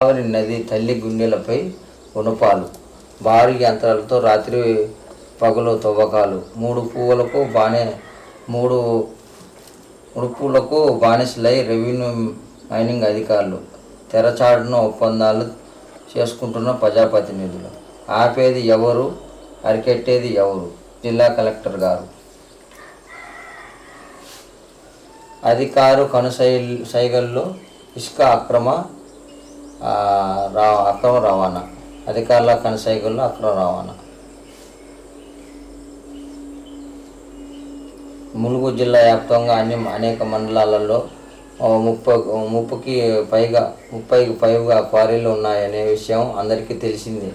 గోదావరి నది తల్లి గుండెలపై ఉనపాలు భారీ యంత్రాలతో రాత్రి పగలు తవ్వకాలు. మూడు పువ్వులకు బాణె మూడు మూడు పువ్వులకు బానిసలై రెవెన్యూ మైనింగ్ అధికారులు తెరచాటున ఒప్పందాలు చేసుకుంటున్న ప్రజాప్రతినిధులు. ఆపేది ఎవరు? అరికెట్టేది ఎవరు? జిల్లా కలెక్టర్ గారు. అధికారు కనుసై సైగల్లో ఇసుక అక్రమ రా అక్రమ రవాణా. అధికారుల కనసైకుల్లో అక్రమ రవాణా. ములుగు జిల్లా వ్యాప్తంగా అన్ని అనేక మండలాలలో ముప్పై ముప్పకి పైగా ముప్పైకి పైగా క్వారీలు ఉన్నాయనే విషయం అందరికీ తెలిసింది.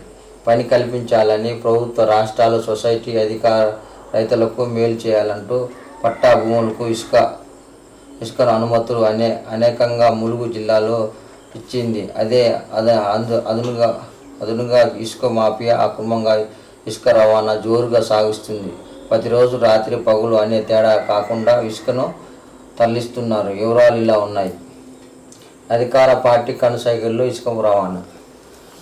పని కల్పించాలని ప్రభుత్వ రాష్ట్రాలు సొసైటీ అధికార రైతులకు మేలు చేయాలంటూ పట్టా భూములకు ఇసుక ఇసుకను అనుమతులు అనే అనేకంగా ములుగు జిల్లాలో ఇచ్చింది. అదే అదే అందు అదునుగా అదునుగా ఇసుక మాఫియా అక్రమంగా ఇసుక రవాణా జోరుగా సాగిస్తుంది. ప్రతిరోజు రాత్రి పగులు అనే తేడా కాకుండా ఇసుకను తరలిస్తున్నారు. వివరాలు ఇలా ఉన్నాయి. అధికార పార్టీ కనుసైగల్లో ఇసుక రవాణా.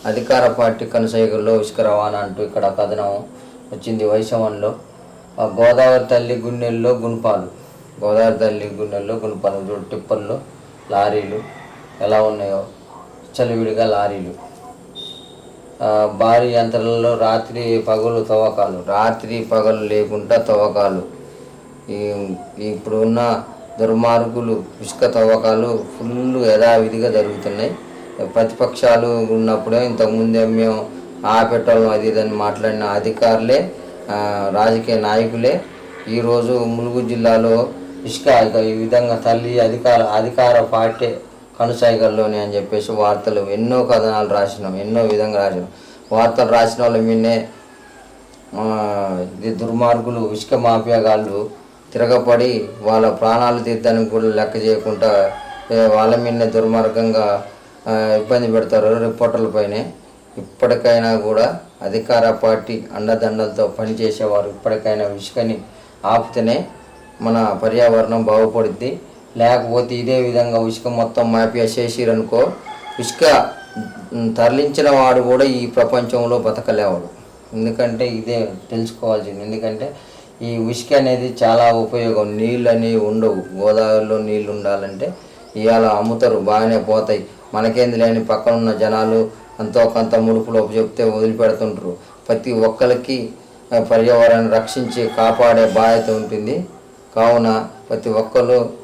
అధికార పార్టీ కనుసైగల్లో ఇసుక రవాణా అంటూ ఇక్కడ కథనం వచ్చింది. వైశవంలో ఆ గోదావరి తల్లి గున్నెల్లో గుణపాలు. గోదావరి తల్లి గున్నెల్లో గుణపాలు. టిప్పర్లు లారీలు ఎలా ఉన్నాయో చలివిడిగా లారీలు. భారీ యంత్రాలలో రాత్రి పగలు తవ్వకాలు రాత్రి పగలు లేకుండా తవ్వకాలు. ఇప్పుడు ఉన్న దుర్మార్గులు ఇసుక తవ్వకాలు ఫుల్ యథావిధిగా జరుగుతున్నాయి. ప్రతిపక్షాలు ఉన్నప్పుడే ఇంతకుముందే మేము ఆపెట్టాలం అది ఇదని మాట్లాడిన అధికారులే రాజకీయ నాయకులే. ఈరోజు ములుగు జిల్లాలో ఇసుక ఈ విధంగా తల్లి అధికార అధికార పార్టీ కనుసైగల్లోని అని చెప్పేసి వార్తలు ఎన్నో కథనాలు రాసినాం ఎన్నో విధంగా రాసినాం. వార్తలు రాసిన వాళ్ళ మిన్నే ఇది దుర్మార్గులు ఇసుక మాఫియాగాళ్ళు తిరగపడి వాళ్ళ ప్రాణాలు తీర్థానికి కూడా లెక్క చేయకుండా వాళ్ళ మీదనే దుర్మార్గంగా ఇబ్బంది పెడతారు. రిపోర్టర్లపైనే ఇప్పటికైనా కూడా అధికార పార్టీ అండదండలతో పనిచేసేవారు. ఇప్పటికైనా ఇసుకని ఆపితేనే మన పర్యావరణం బాగుపడుద్ది. లేకపోతే ఇదే విధంగా ఇసుక మొత్తం మాఫియా చేసిరనుకో ఇసుక తరలించిన వాడు కూడా ఈ ప్రపంచంలో బతకలేవాడు. ఎందుకంటే ఇదే తెలుసుకోవాల్సింది. ఎందుకంటే ఈ ఉసుక అనేది చాలా ఉపయోగం. నీళ్ళు అనేవి ఉండవు. గోదావరిలో నీళ్ళు ఉండాలంటే ఇవాళ అమ్ముతారు బాగానే పోతాయి. మనకేంది లేని పక్కన ఉన్న జనాలు అంతో కొంత ముడుపులు చెప్తే వదిలిపెడుతుంటారు. ప్రతి ఒక్కరికి పర్యావరణాన్ని రక్షించి కాపాడే బాధ్యత ఉంటుంది. కావున ప్రతి ఒక్కరు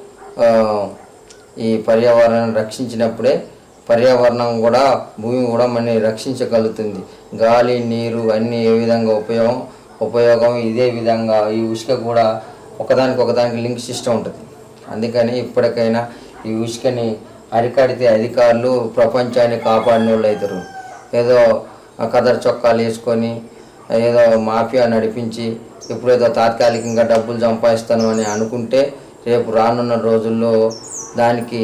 ఈ పర్యావరణాన్ని రక్షించినప్పుడే పర్యావరణం కూడా భూమి కూడా మనని రక్షించగలుగుతుంది. గాలి నీరు అన్నీ ఏ విధంగా ఉపయోగం ఉపయోగం ఇదే విధంగా ఈ ఉసుక కూడా ఒకదానికి ఒకదానికి లింక్ సిస్టమ్ ఉంటుంది. అందుకని ఇప్పటికైనా ఈ ఉసుకని అరికడితే అధికారులు ప్రపంచాన్ని కాపాడిన వాళ్ళు అవుతారు. ఏదో కదర్ చొక్కాలు వేసుకొని ఏదో మాఫియా నడిపించి ఇప్పుడేదో తాత్కాలికంగా డబ్బులు సంపాదిస్తాను అని అనుకుంటే రేపు రానున్న రోజుల్లో దానికి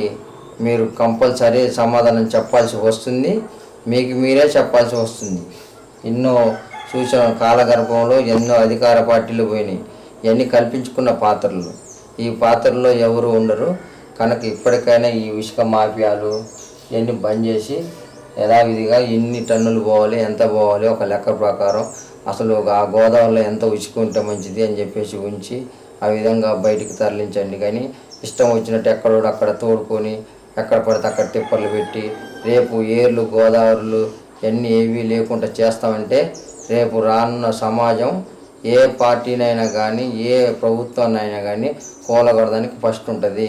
మీరు కంపల్సరీ సమాధానం చెప్పాల్సి వస్తుంది. మీకు మీరే చెప్పాల్సి వస్తుంది. ఎన్నో సూచన కాలగర్భంలో ఎన్నో అధికార పార్టీలు పోయినాయి. ఇవన్నీ కల్పించుకున్న పాత్రలు. ఈ పాత్రలో ఎవరు ఉండరు. కనుక ఇప్పటికైనా ఈ ఇసుక మాఫియాలు ఇవన్నీ బంద్ చేసి యథావిధిగా ఎన్ని టన్నులు పోవాలి ఎంత పోవాలి ఒక లెక్క ప్రకారం అసలు ఆ గోదావరిలో ఎంత ఉంచుకుంటే మంచిది అని చెప్పేసి ఉంచి ఆ విధంగా బయటికి తరలించండి. కానీ ఇష్టం వచ్చినట్టు ఎక్కడో అక్కడ తోడుకొని ఎక్కడ పడితే అక్కడ టిప్పర్లు పెట్టి రేపు ఏర్లు గోదావరులు ఎన్ని ఏవి లేకుండా చేస్తామంటే రేపు రానున్న సమాజం ఏ పార్టీనైనా కానీ ఏ ప్రభుత్వాన్నైనా కానీ కోలగొడదానికి ఫస్ట్ ఉంటుంది.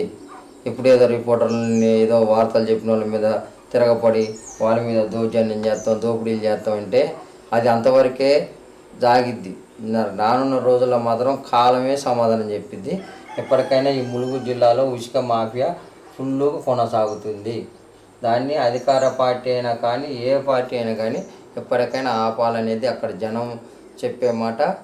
ఇప్పుడు ఏదో రిపోర్టర్లని ఏదో వార్తలు చెప్పిన వాళ్ళ మీద తిరగపడి వాళ్ళ మీద దౌర్జన్యం చేస్తాం దోపిడీలు చేస్తాం అంటే అది అంతవరకే జాగిద్ది రానున్న రోజుల్లో మాత్రం కాలమే సమాధానం చెప్పిద్ది. ఎప్పటికైనా ఈ ములుగు జిల్లాలో ఉసుక మాఫియా ఫుల్గా కొనసాగుతుంది. దాన్ని అధికార పార్టీ అయినా కానీ ఏ పార్టీ అయినా కానీ ఎప్పటికైనా ఆపాలనేది అక్కడ జనం చెప్పే మాట.